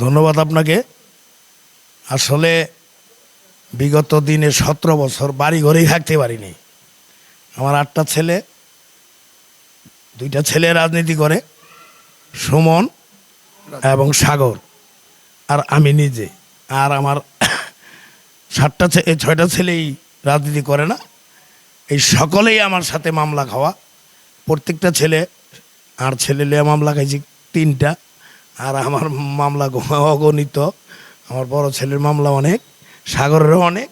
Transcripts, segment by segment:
ধন্যবাদ আপনাকে। আসলে বিগত দিনে সতেরো বছর বাড়ি ঘরেই থাকতে পারিনি। আমার আটটা ছেলে, দুইটা ছেলে রাজনীতি করে, সুমন এবং সাগর। আর আমি নিজে। আর আমার সাতটা এই ছয়টা ছেলেই রাজনীতি করে না। এই সকলেই আমার সাথে মামলা খাওয়া। প্রত্যেকটা ছেলে, আর ছেলে মামলা খাইছি তিনটা। আর আমার মামলা অগণিত। আমার বড় ছেলের মামলা অনেক, সাগরেরও অনেক,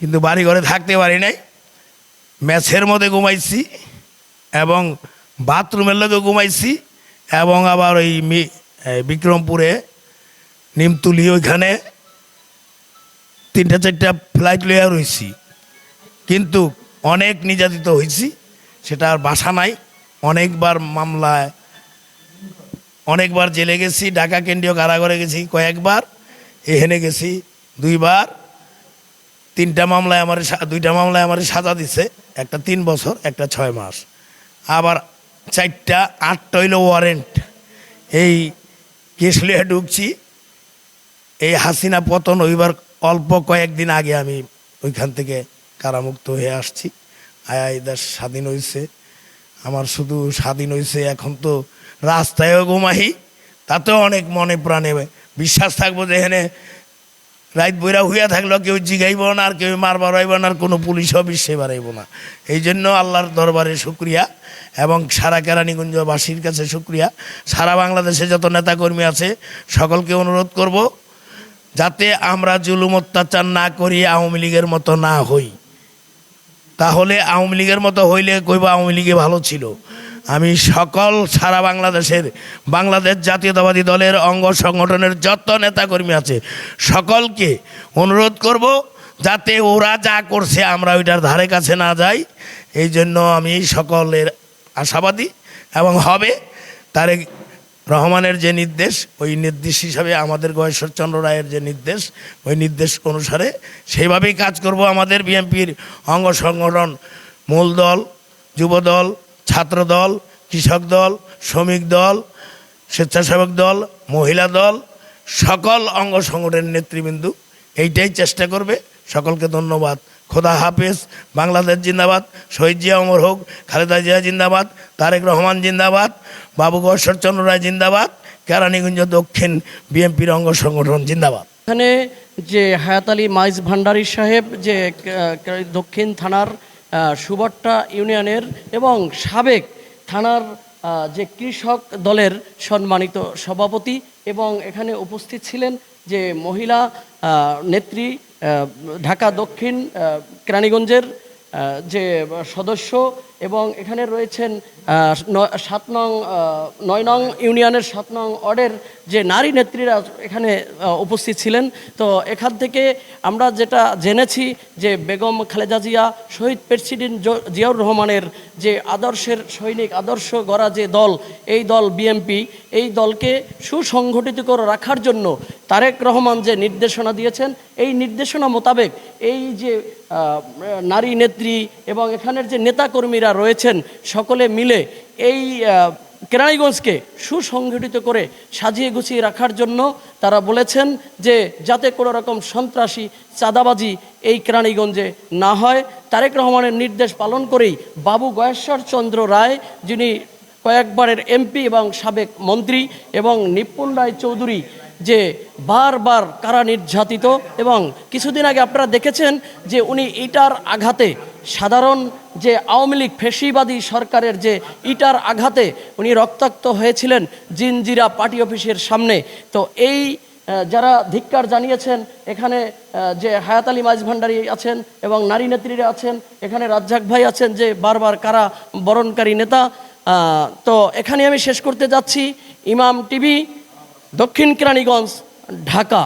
কিন্তু বাড়ি ঘরে থাকতে পারি নাই। ম্যাচের মধ্যে ঘুমাইছি এবং বাথরুমের লোকে ঘুমাইছি এবং আবার ওই বিক্রমপুরে নিমতুলি ওইখানে তিনটা, চারটা ফ্লাইট লইয়া রয়েছি কিন্তু অনেক নির্যাতিত হয়েছি সেটা আর বাসা নাই। অনেকবার মামলায় অনেকবার জেলে গেছি, ঢাকা কেন্দ্রীয় কারাগারে গেছি, কয়েকবার, এখানে গেছি, দুইবার, তিনটা মামলায় আমার দুইটা মামলায় আমার সাজা দিছে, একটা তিন বছর, একটা ছয় মাস। আবার চারটা, আটটা হইল ওয়ারেন্ট এই কেস ঢুকছি, এই হাসিনা পতন ওইবার অল্প কয়েকদিন আগে আমি ওইখান থেকে কারামুক্ত হয়ে আসছি। আয়া এই দেশ স্বাধীন হয়েছে আমার শুধু স্বাধীন হয়েছে এখন তো রাস্তায়ও ঘুমাহি তাতেও অনেক মনে প্রাণে বিশ্বাস থাকব যে এখানে রাইত বইরা হইয়া থাকলেও কেউ জিগাইব না, আর কেউ মার বাড়াইব না, আর কোনো পুলিশও বিশ্বে বাড়াইব না। এই জন্য আল্লাহর দরবারে শুক্রিয়া এবং সারা কেরানীগঞ্জবাসীর কাছে শুক্রিয়া। সারা বাংলাদেশে যত নেতাকর্মী আছে, সকলকে অনুরোধ করব যাতে আমরা জুলুম অত্যাচার না করি, আওয়ামী লীগের মতো না হই। তাহলে আওয়ামী লীগের মতো হইলে কইবা আওয়ামী লীগে ভালো ছিল। আমি সকল সারা বাংলাদেশের, বাংলাদেশ জাতীয়তাবাদী দলের অঙ্গ সংগঠনের যত নেতাকর্মী আছে, সকলকে অনুরোধ করব যাতে ওরা যা করছে আমরা ওইটার ধারে কাছে না যাই। এই জন্য আমি সকলের আশাবাদী এবং হবে তারেক রহমানের যে নির্দেশ, ওই নির্দেশ হিসাবে আমাদের গয়েশ্বরচন্দ্র রায়ের যে নির্দেশ, ওই নির্দেশ অনুসারে সেইভাবেই কাজ করব আমাদের বিএনপির অঙ্গ সংগঠন, মূল দল, যুব দল ছাত্র দল কৃষক দল, শ্রমিক দল, স্বেচ্ছাসেবক দল, মহিলা দল, সকল অঙ্গ সংগঠনের নেতৃবৃন্দ এইটাই চেষ্টা করবে। সকলকে ধন্যবাদ। খোদা হাফেজ। বাংলাদেশ জিন্দাবাদ। শহীদ জিয়া অমর হোক, খালেদা জিয়া জিন্দাবাদ, তারেক রহমান জিন্দাবাদ, বাবু গশ্বরচন্দ্র রায় জিন্দাবাদ, কেরানীগঞ্জ দক্ষিণ বিএনপির অঙ্গ সংগঠন জিন্দাবাদ। এখানে যে হায়াত আলী মাইজ ভান্ডারী সাহেব, যে দক্ষিণ থানার সুবট্টা ইউনিয়নের এবং সাবেক থানার যে কৃষক দলের সম্মানিত সভাপতি এবং এখানে উপস্থিত ছিলেন যে মহিলা নেত্রী ঢাকা দক্ষিণ কেরানীগঞ্জের যে সদস্য এবং এখানে রয়েছেন সাত নং নয় নং ইউনিয়নের সাত নং অর্ডের যে নারী নেত্রীরা এখানে উপস্থিত ছিলেন। তো এখান থেকে আমরা যেটা জেনেছি যে বেগম খালেদা জিয়া, শহীদ প্রেসিডেন্ট জিয়াউর রহমানের যে আদর্শের সৈনিক, আদর্শ গড়া যে দল, এই দল বিএমপি এই দলকে সুসংগঠিত করে রাখার জন্য তারেক রহমান যে নির্দেশনা দিয়েছেন, এই নির্দেশনা মোতাবেক এই যে নারী নেত্রী এবং এখানের যে নেতাকর্মীরা রয়েছেন সকলে মিলে এই কেরানীগঞ্জকে সুসংগঠিত করে সাজিয়ে গুছিয়ে রাখার জন্য তারা বলেছেন যে, যাতে কোনো রকম সন্ত্রাসী, চাঁদাবাজি এই কেরানীগঞ্জে না হয়। তারেক রহমানের নির্দেশ পালন করেই বাবু গয়েশ্বর চন্দ্র রায়, যিনি কয়েকবারের এমপি এবং সাবেক মন্ত্রী, এবং নিপুণ রায় চৌধুরী যে বারবার কারা নির্যাতিত এবং কিছুদিন আগে আপনারা দেখেছেন যে উনি ইটার আঘাতে, সাধারণ যে আওয়ামী লীগ ফেসিবাদী সরকারের যে ইটার আঘাতে উনি রক্তাক্ত হয়েছিলেন জিনজিরা পার্টি অফিসের সামনে। তো এই যারা ধিক্কার জানিয়েছেন, এখানে যে হায়াত আলী মাঝ ভান্ডারী আছেন এবং নারী নেত্রীরা আছেন, এখানে রাজ্জাক ভাই আছেন যে বারবার কারা বরণকারী নেতা তো এখানে আমি শেষ করতে যাচ্ছি। ইমাম টিভি দক্ষিণ কেরানীগঞ্জ ঢাকা।